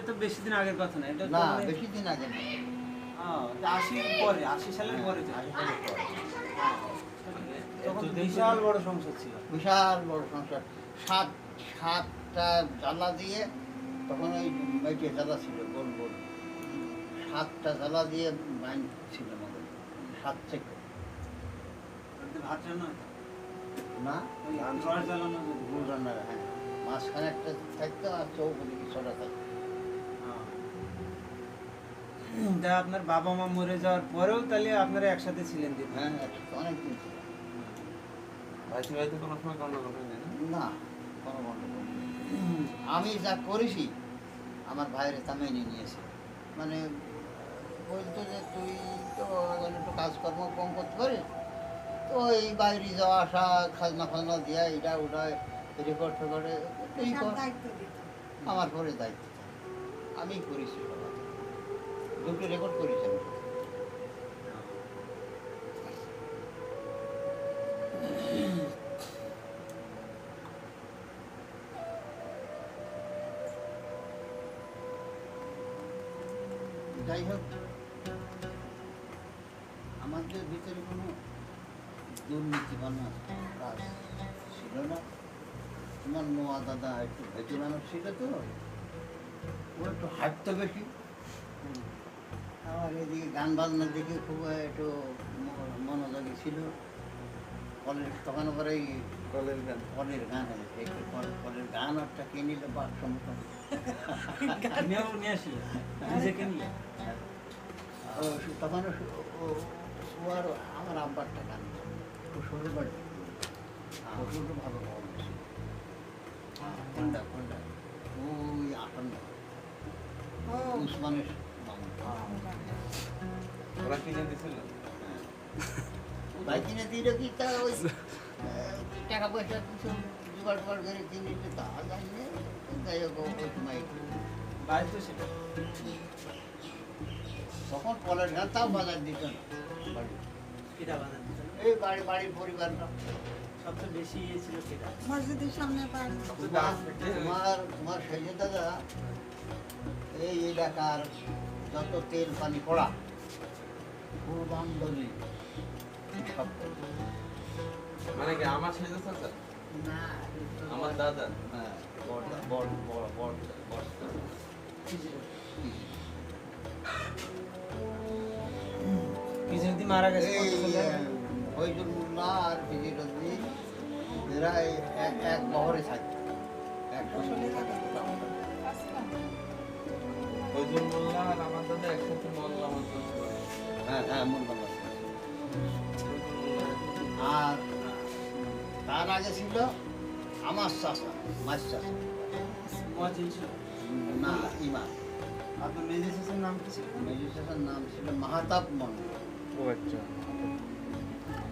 তো বেশি দিন আগের কথা না এটা না মানে- বেশি দিন আগে না হ্যাঁ, আশি পরে আশি সালের পরে। তখন বিশাল বড় সংসার ছিল। বিশাল বড় সংসার। সাত সাতটা জ্বালা দিয়ে তখন ওই মেটে জ্বালা ছিল গোল গোল। সাতটা জ্বালা দিয়ে বাইন ছিল আমাদের সাত থেকে ভাত রান্না না? জ্বালানো হ্যাঁ। মাঝখানে একটা থাকতো আর চৌপদিকে ছটা থাকতো হ্যাঁ। তা আপনার বাবা মা মরে যাওয়ার পরেও তাহলে আপনারা একসাথে ছিলেন দিদি। হ্যাঁ অনেক দিন ছিল ভাইসি ভাইতে কোনো সময় গন্ডগোল হয়নি না? না কোনো গন্ডগোল। আমি যা করেছি আমার ভাইয়ের তা মেনে নিয়েছে। মানে বলতো যে তুই তো এখন একটু কাজকর্ম কম করতে পারিস? তো এই বাইরে যাওয়া আসা খাজনা ফাজনা দেওয়া এটা ওটা রেকর্ড ফেকর্ডে আমার পরে দায়িত্ব। আমি করেছি বাবা দুটো রেকর্ড করেছি আমি। যাই হোক আমাদের ভিতরে কোনো দুর্নীতি বানা কাজ ছিল না। আমার নোয়া দাদা একটু ভেতর মানুষ ছিল তো ও একটু হাঁটতো বেশি। আমার এদিকে গান বাজনার দিকে খুব একটু মনোযোগী ছিল। কলের তখন আবার কলের গান। কলের গান কলের গান একটা কিনিলে বাক্স মতো তখন ও আর আমার আব্বারটা গান শুনতে পারি ও শুনতে ভালো। কোনটা কোনটা ওই আটান্ন উসমানের মামা তোমার তোমার দাদা এই এলাকার যত তেল পানি পড়া পূর্বাঞ্জলি মানে কি আমার সেজে চাচা? না আমার দাদা? হ্যাঁ বড় বড়। বড় বড় বড় কিছুদিন মারা গেছে? সালে? ফৈজুল মোল্লা আর ফিজির এরা এক এক বহরে থাকে এক থাকে ফজল মোল্লা আর আমার দাদা একসাথে মোল্লা হ্যাঁ হ্যাঁ মোল্লা আর তার আগে ছিল আমার চাষা মাছ চাষা না ইমা। আপনার মেজে শেষের নাম কি ছিল? মেজর চাষার নাম ছিল মাহাতাব মন্ডল ও আচ্ছা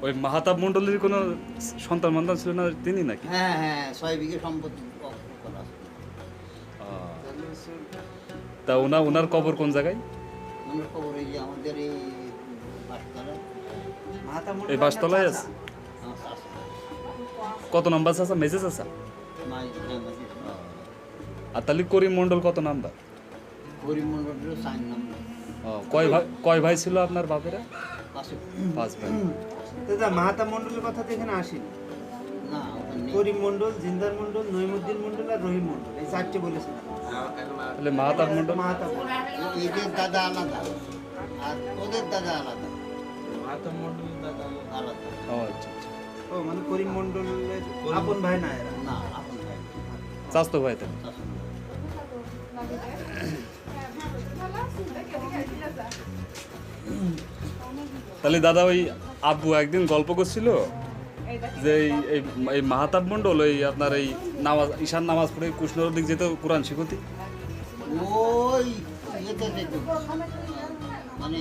ওই মাহাতাব মণ্ডলীর কোনো সন্তান মন্তান ছিল না তিনি নাকি? হ্যাঁ হ্যাঁ ছয় বিঘে সম্পত্তি তা ওনা ওনার কবর কোন জায়গায়? মনের খবর এই আমাদের এই এই বাসতলায় আছে? কত নাম্বার আছে? মেসেজ আছে? আর তাহলে করিম মণ্ডল কত নাম্বার? ও, কয় ভাই কয় ভাই ছিল আপনার বাপেরা? পাঁচ ভাই। দাদা মাহাতা মন্ডলের কথা তো এখানে আসেনি। না করিম মন্ডল জিন্দার মন্ডল নইমুদ্দিন মন্ডল আর রহিম মন্ডল এই চারটে এখন তাহলে মাহাতাব মণ্ডল? মাহাতা মন্ডল। এ- দাদা আলাদা। আর ওদের দাদা আলাদা। মাতা মন্ডলের দাদা আলাদা। ও আচ্ছা আচ্ছা। ও মানে করিম মন্ডলের আপন ভাই না এরা? না আপন ভাই। চাস্তো ভাই তাহলে। তাহলে দাদা ওই আব্বু একদিন গল্প করছিল যে এই এই এই মাহাতাব মণ্ডল ওই আপনার এই নামাজ ঈশান নামাজ পড়ে কৃষ্ণর দিক যেত কোরআন শিখতি। ওই মানে